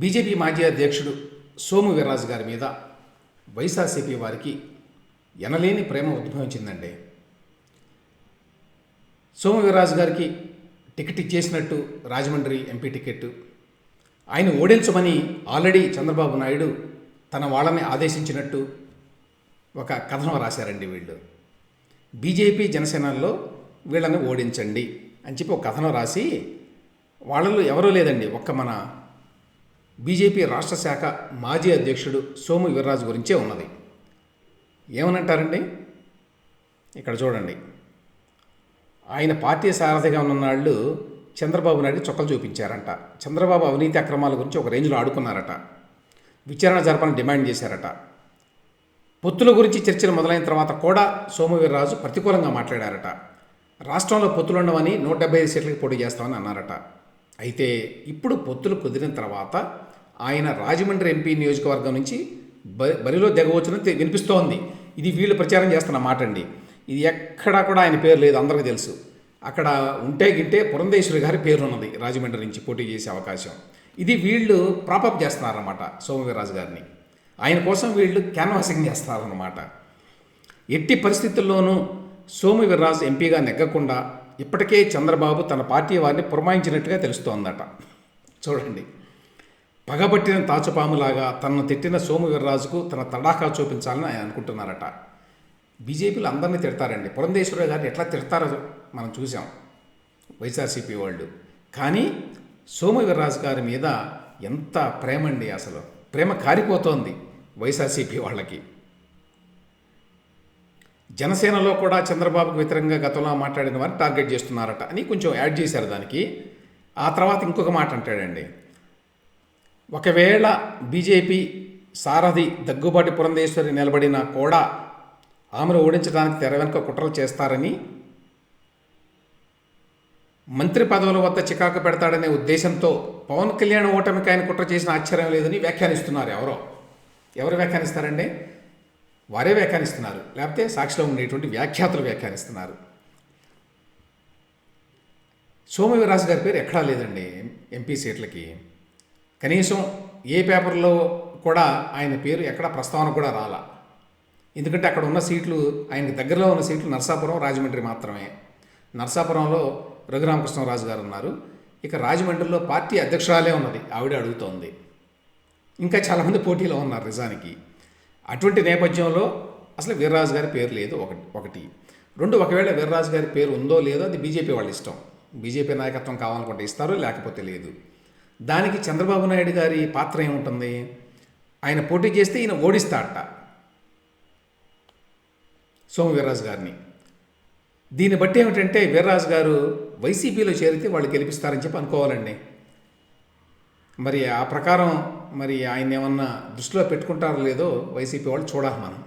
BJP మాజీ అధ్యక్షుడు సోము వీర్రాజు గారి మీద వైఎస్ఆర్సీపీ వారికి ఎనలేని ప్రేమ ఉద్భవించిందండి. సోము వీర్రాజు గారికి టికెట్ ఇచ్చేసినట్టు రాజమండ్రి ఎంపీ టికెట్. ఆయన ఓడించమని ఆల్రెడీ చంద్రబాబు నాయుడు తన వాళ్ళని ఆదేశించినట్టు ఒక కథనం రాశారండి వీళ్ళు. బీజేపీ జనసేనల్లో వీళ్ళని ఓడించండి అని చెప్పి ఒక కథనం రాసి వాళ్ళలో ఎవరూ లేదండి ఒక్క మన బీజేపీ రాష్ట్ర శాఖ మాజీ అధ్యక్షుడు సోము వీర్రాజు గురించే ఉన్నది. ఏమనంటారండి? ఇక్కడ చూడండి. ఆయన పార్టీ సారథిగా ఉన్ననాళ్ళు చంద్రబాబు నాయుడు చొక్కలు చూపించారంట. చంద్రబాబు అవినీతి అక్రమాల గురించి ఒక రేంజ్లో ఆడుకున్నారట. విచారణ జరపని డిమాండ్ చేశారట. పొత్తుల గురించి చర్చలు మొదలైన తర్వాత కూడా సోమవీర్రాజు ప్రతికూలంగా మాట్లాడారట. రాష్ట్రంలో పొత్తులు ఉండవని నూట డెబ్బై ఐదు సీట్లకు పోటీ చేస్తామని అన్నారట. అయితే ఇప్పుడు పొత్తులు కుదిరిన తర్వాత ఆయన రాజమండ్రి ఎంపీ నియోజకవర్గం నుంచి బ బరిలో దిగవచ్చునని వినిపిస్తోంది. ఇది వీళ్ళు ప్రచారం చేస్తున్న మాట అండి ఇది ఎక్కడా కూడా ఆయన పేరు లేదు అందరికీ తెలుసు. అక్కడ ఉంటే గింటే పురంధేశ్వరి గారి పేరు ఉన్నది రాజమండ్రి నుంచి పోటీ చేసే అవకాశం. ఇది వీళ్ళు ప్రాపప్ చేస్తున్నారన్నమాట సోమవీర్రాజు గారిని. ఆయన కోసం వీళ్ళు క్యాన్వాసింగ్ చేస్తున్నారన్నమాట. ఎట్టి పరిస్థితుల్లోనూ సోమవీర్రాజు ఎంపీగా నెగ్గకుండా ఇప్పటికే చంద్రబాబు తన పార్టీ వారిని పురమాయించినట్టుగా తెలుస్తోందట. చూడండి. పగబట్టిన తాచుపాములాగా తనను తిట్టిన సోమువీర్రాజుకు తన తడాఖా చూపించాలని ఆయన అనుకుంటున్నారట. బీజేపీలు అందరినీ తిడతారండి. పురంధేశ్వరరావు గారిని ఎట్లా తిడతారో మనం చూసాం వైఎస్ఆర్సీపీ వాళ్ళు. కానీ సోమువీర్రాజు గారి మీద ఎంత ప్రేమ అండి అసలు. ప్రేమ కారిపోతోంది వైఎస్ఆర్సీపీ వాళ్ళకి. జనసేనలో కూడా చంద్రబాబుకు వ్యతిరేకంగా గతంలో మాట్లాడిన వారిని టార్గెట్ చేస్తున్నారట అని కొంచెం యాడ్ చేశారు దానికి. ఆ తర్వాత ఇంకొక మాట అంటాడండి. ఒకవేళ బీజేపీ సారథి దగ్గుబాటి పురంధేశ్వరి నిలబడినా కూడా ఆమెను ఓడించడానికి తెర వెనుక కుట్రలు చేస్తారని మంత్రి పదవుల వద్ద చికాకు పెడతాడనే ఉద్దేశంతో పవన్ కళ్యాణ్ ఓటమికి ఆయన కుట్ర చేసిన ఆశ్చర్యం లేదని వ్యాఖ్యానిస్తున్నారు ఎవరో. ఎవరు వ్యాఖ్యానిస్తారండి? వారే వ్యాఖ్యానిస్తున్నారు. లేకపోతే సాక్షిలో ఉండేటువంటి వ్యాఖ్యాతలు వ్యాఖ్యానిస్తున్నారు. సోమవీరాజు గారి పేరు ఎక్కడా లేదండి ఎంపీ సీట్లకి. కనీసం ఏ పేపర్లో కూడా ఆయన పేరు ఎక్కడ ప్రస్తావన కూడా రాలా. ఎందుకంటే అక్కడ ఉన్న సీట్లు ఆయనకి దగ్గరలో ఉన్న సీట్లు నర్సాపురం రాజమండ్రి మాత్రమే. నర్సాపురంలో రఘురామకృష్ణరాజు గారు ఉన్నారు. ఇక రాజమండ్రిలో పార్టీ అధ్యక్షురాలే ఉన్నది ఆవిడ అడుగుతోంది. ఇంకా చాలామంది పోటీలో ఉన్నారు నిజానికి. అటువంటి నేపథ్యంలో అసలు వీర్రాజు గారి పేరు లేదు ఒకటి ఒకటి. రెండు ఒకవేళ వీర్రాజు గారి పేరు ఉందో లేదో అది బీజేపీ వాళ్ళ ఇష్టం. బీజేపీ నాయకత్వం కావాలనుకుంటే ఇస్తారు లేకపోతే లేదు. దానికి చంద్రబాబు నాయుడు గారి పాత్ర ఏముంటుంది? ఆయన పోటీ చేస్తే ఈయన ఓడిస్తాడట. సోము వీర్రాజు గారిని. దీన్ని బట్టి ఏమిటంటే వీర్రాజు గారు వైసీపీలో చేరితే వాళ్ళు గెలిపిస్తారని చెప్పి అనుకోవాలండి. మరి ఆ ప్రకారం మరి ఆయన ఏమన్నా దృష్టిలో పెట్టుకుంటారో లేదో వైసీపీ వాళ్ళు చూడాలి మనం.